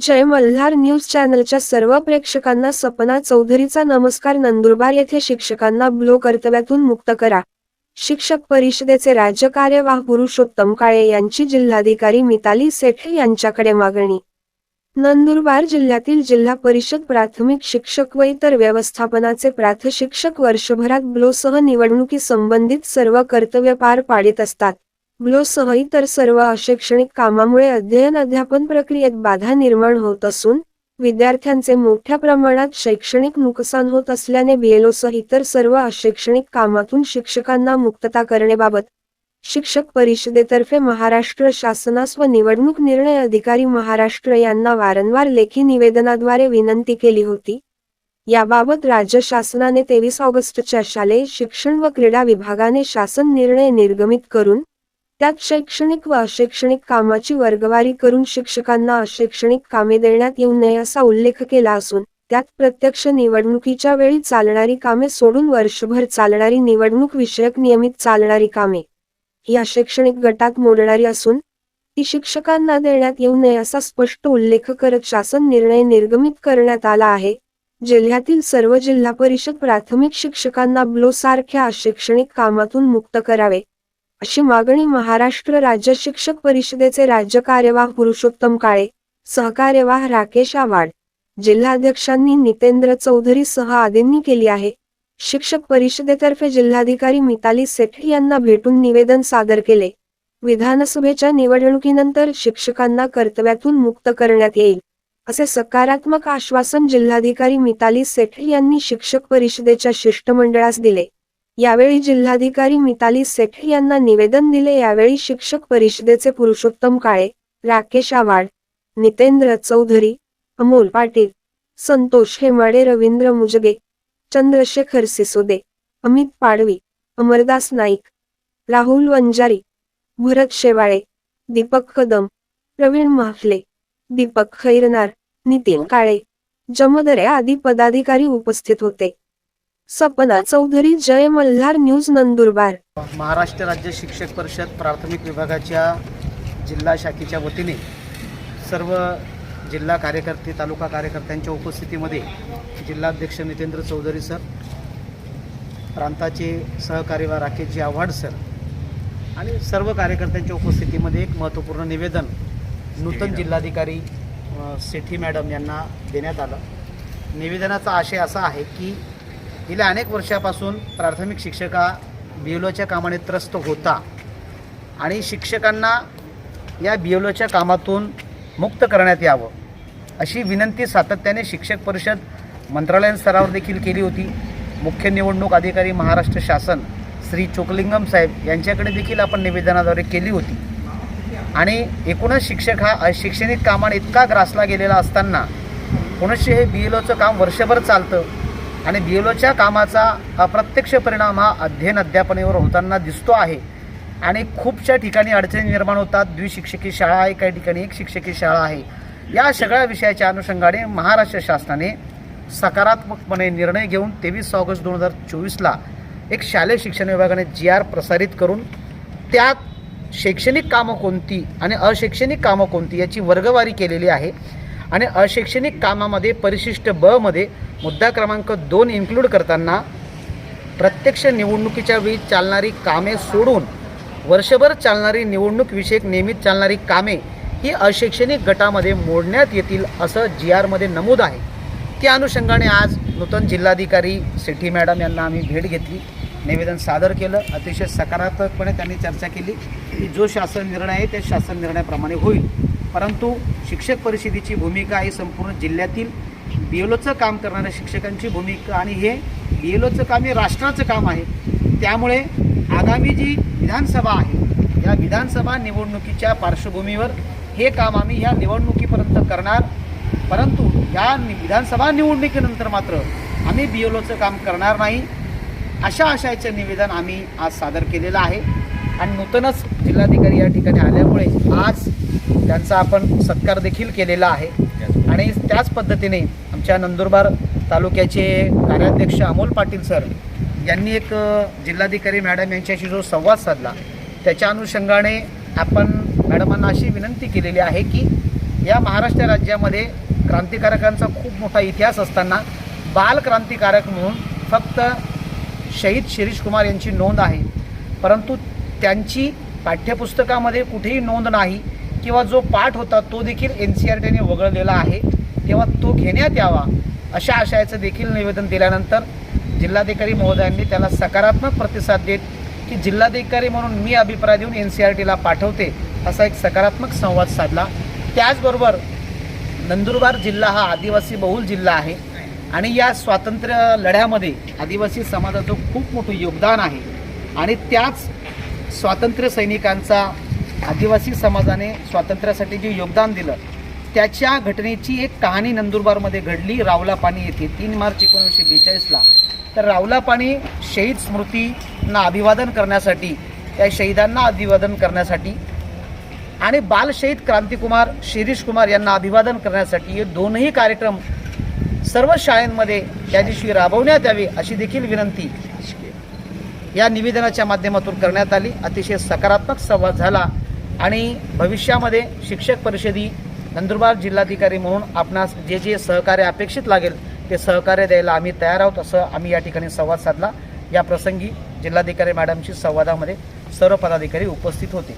जय Malhar news चॅनलच्या सर्व प्रेक्षकांना सपना चौधरीचा नमस्कार नंदुरबार येथे शिक्षकांना ब्लो कर्तव्यातून मुक्त करा. शिक्षक परिषदेचे राज्य कार्यवाह पुरुषोत्तम काळे यांची जिल्हाधिकारी मिताली सेठे यांच्याकडे मागणी. नंदुरबार जिल्ह्यातील जिल्हा परिषद प्राथमिक शिक्षक व इतर व्यवस्थापनाचे प्राथशिक्षक वर्षभरात ब्लोसह निवडणुकी संबंधित सर्व कर्तव्य पार पाडित असतात. ब्लोसह इतर सर्व अशैक्षणिक कामामुळे अध्ययन अध्यापन प्रक्रियेत बाधा निर्माण होत असून विद्यार्थ्यांचे मोठ्या प्रमाणात शैक्षणिक नुकसान होत असल्याने बीएलओसह इतर सर्व अशैक्षणिक कामातून शिक्षकांना मुक्तता करण्याबाबत शिक्षक परिषदेतर्फे महाराष्ट्र शासनास व निवडणूक निर्णय अधिकारी महाराष्ट्र यांना वारंवार लेखी निवेदनाद्वारे विनंती केली होती. याबाबत राज्य शासनाने तेवीस ऑगस्टच्या शालेय शिक्षण व क्रीडा विभागाने शासन निर्णय निर्गमित करून त्यात शैक्षणिक व अशैक्षणिक कामाची वर्गवारी करून शिक्षकांना अशैक्षणिक कामे देण्यात येऊ नये असा उल्लेख केला असून त्यात प्रत्यक्ष निवडणुकीच्या वेळी चालणारी कामे सोडून वर्षभर चालणारी निवडणूक विषयक नियमित चालणारी कामे. ही अशैक्षणिक गटात मोडणारी असून ती शिक्षकांना देण्यात येऊ नये असा स्पष्ट उल्लेख करत शासन निर्णय निर्गमित करण्यात आला आहे. जिल्ह्यातील सर्व जिल्हा परिषद प्राथमिक शिक्षकांना ब्लो सारख्या अशैक्षणिक कामातून मुक्त करावे. अशी मागणी महाराष्ट्र राज्य शिक्षक परिषदेचे राज्य कार्यवाह पुरुषोत्तम काळे सहकार्यवाह राकेश आवाड जिल्हाध्यक्षांनी नितेंद्र चौधरी सह आदींनी केली आहे. शिक्षक परिषदेतर्फे जिल्हाधिकारी मिताली सेठ यांना भेटून निवेदन सादर केले. विधानसभेच्या निवडणुकीनंतर शिक्षकांना कर्तव्यातून मुक्त करण्यात येईल असे सकारात्मक आश्वासन जिल्हाधिकारी मिताली सेठ यांनी शिक्षक परिषदेच्या शिष्टमंडळास दिले. यावेळी जिल्हाधिकारी मिताली सेठ यांना निवेदन दिले. यावेळी शिक्षक परिषदेचे पुरुषोत्तम काळे राकेश आवाड नितेंद्र चौधरी अमोल पाटील संतोष हेमाडे रवींद्र मुजगे चंद्रशेखर सिसोदे अमित पाडवी अमरदास नाईक राहुल वंजारी भरत शेवाळे दीपक कदम प्रवीण महाफले दीपक खैरनार नितीन काळे जमदरे आदी पदाधिकारी उपस्थित होते. सपना चौधरी जय मल्हार न्यूज नंदुरबार. महाराष्ट्र राज्य शिक्षक परिषद प्राथमिक विभागाच्या जिल्हा शाखेच्या वतीने सर्व जिल्हा कार्यकर्ते तालुका कार्यकर्त्यांच्या उपस्थितीमध्ये जिल्हाध्यक्ष नितेंद्र चौधरी सर प्रांताचे सहकार्यवाह राकेशजी आव्हाड सर आणि सर्व कार्यकर्त्यांच्या उपस्थितीमध्ये एक महत्त्वपूर्ण निवेदन नूतन जिल्हाधिकारी सेठी मॅडम यांना देण्यात आलं. निवेदनाचा आशय असा आहे की गेल्या अनेक वर्षापासून प्राथमिक शिक्षका बिओलोच्या कामाने त्रस्त होता. आणि शिक्षकांना या बिओलोच्या कामातून मुक्त करण्यात यावं अशी विनंती सातत्याने शिक्षक परिषद मंत्रालयीन स्तरावर देखील केली होती. मुख्य निवडणूक अधिकारी महाराष्ट्र शासन श्री चोकलिंगम साहेब यांच्याकडे देखील आपण निवेदनाद्वारे केली होती. आणि एकूणच शिक्षक हा अशैक्षणिक कामाने इतका ग्रासला गेलेला असताना कोणाशी हे बी एल ओचं काम वर्षभर चालतं आणि बी एल ओच्या कामाचा अप्रत्यक्ष परिणाम हा अध्ययन अध्यापनेवर होताना दिसतो आहे. आणि खूपशा ठिकाणी अडचणी निर्माण होतात. द्विशिक्षकी शाळा आहे काही ठिकाणी एक शिक्षकी शाळा आहे. या सगळ्या विषयाच्या अनुषंगाने महाराष्ट्र शासनाने सकारात्मकपणे निर्णय घेऊन तेवीस ऑगस्ट दोन हजार चोवीसला एक शालेय शिक्षण विभागाने जी आर प्रसारित करून त्यात शैक्षणिक कामं कोणती आणि अशैक्षणिक कामं कोणती याची वर्गवारी केलेली आहे. आणि अशैक्षणिक कामामध्ये परिशिष्ट ब मध्ये मुद्दा क्रमांक दोन इन्क्लूड करताना प्रत्यक्ष निवडणुकीच्या वेळी चालणारी कामे सोडून वर्षभर चालणारी निवडणूक विषयक नियमित चालणारी कामे ही अशैक्षणिक गटामध्ये मोडण्यात येतील असं जी आरमध्ये नमूद आहे. त्या अनुषंगाने आज नूतन जिल्हाधिकारी सेठी मॅडम यांना आम्ही भेट घेतली निवेदन सादर केलं अतिशय सकारात्मकपणे त्यांनी चर्चा केली की जो शासन निर्णय आहे त्या शासन निर्णयाप्रमाणे होईल. परंतु शिक्षक परिषदेची भूमिका ही संपूर्ण जिल्ह्यातील बी एल ओचं काम करणाऱ्या शिक्षकांची भूमिका आणि हे बी एल ओचं काम हे राष्ट्राचं काम आहे. त्यामुळे आगामी जी विधानसभा आहे या विधानसभा निवडणुकीच्या पार्श्वभूमीवर हे काम आम्ही या निवडणुकीपर्यंत करणार. परंतु या नि- विधानसभा निवडणुकीनंतर मात्र आम्ही बी एल ओचं काम करणार नाही. अशा आशयाचं निवेदन आम्ही आज सादर केलेलं आहे. आणि नूतनच जिल्हाधिकारी या ठिकाणी आल्यामुळे आज त्यांचा आपण सत्कार देखील केलेला आहे. आणि त्याच पद्धतीने आमच्या नंदुरबार तालुक्याचे कार्याध्यक्ष अमोल पाटील सर यांनी एक जिल्हाधिकारी मॅडम यांच्याशी जो संवाद साधला त्याच्या अनुषंगाने आपण मॅडमांना अशी विनंती केलेली आहे की या महाराष्ट्र राज्यामध्ये क्रांतिकारकांचा खूप मोठा इतिहास असताना बालक्रांतिकारक म्हणून फक्त शहीद शिरीष कुमार यांची नोंद आहे. परंतु त्यांची पाठ्यपुस्तकामध्ये कुठेही नोंद नाही किंवा जो पाठ होता तो देखील एन सी आर टीने वगळलेला आहे. तेव्हा तो घेण्यात यावा अशा आशयाचं देखील निवेदन दिल्यानंतर जिल्हाधिकारी महोदयांनी त्याला सकारात्मक प्रतिसाद देत की जिल्हाधिकारी म्हणून मी अभिप्राय देऊन एन सी आर टीला पाठवते असा एक सकारात्मक संवाद साधला. त्याचबरोबर नंदुरबार जिल्हा हा आदिवासी बहुल जिल्हा आहे आणि या स्वातंत्र्य लढ्यामध्ये आदिवासी समाजाचं खूप मोठं योगदान आहे आणि त्याच स्वातंत्र्य सैनिकांचा आदिवासी समाजाने स्वातंत्र्यासाठी जे योगदान दिलं त्याच्या घटनेची एक कहाणी नंदुरबारमध्ये घडली रावला पाणी येथे तीन मार्च एकोणीसशे बेचाळीसला. तर रावला पाणी शहीद स्मृतींना अभिवादन करण्यासाठी त्या शहीदांना अभिवादन करण्यासाठी आणि बालशहीद क्रांतिकुमार शिरीष कुमार यांना अभिवादन करण्यासाठी हे दोनही कार्यक्रम सर्व शाळांमध्ये त्या दिवशी राबवण्यात यावे अशी देखील विनंती या निवेदनाच्या माध्यमातून करण्यात आली. अतिशय सकारात्मक संवाद झाला आणि भविष्यामध्ये शिक्षक परिषदी नंदुरबार जिल्हाधिकारी म्हणून आपणास जे जे सहकार्य अपेक्षित लागेल ते सहकार्य द्यायला आम्ही तयार आहोत असं आम्ही या ठिकाणी संवाद साधला. या प्रसंगी जिल्हाधिकारी मॅडमशी संवादामध्ये सर्व पदाधिकारी उपस्थित होते.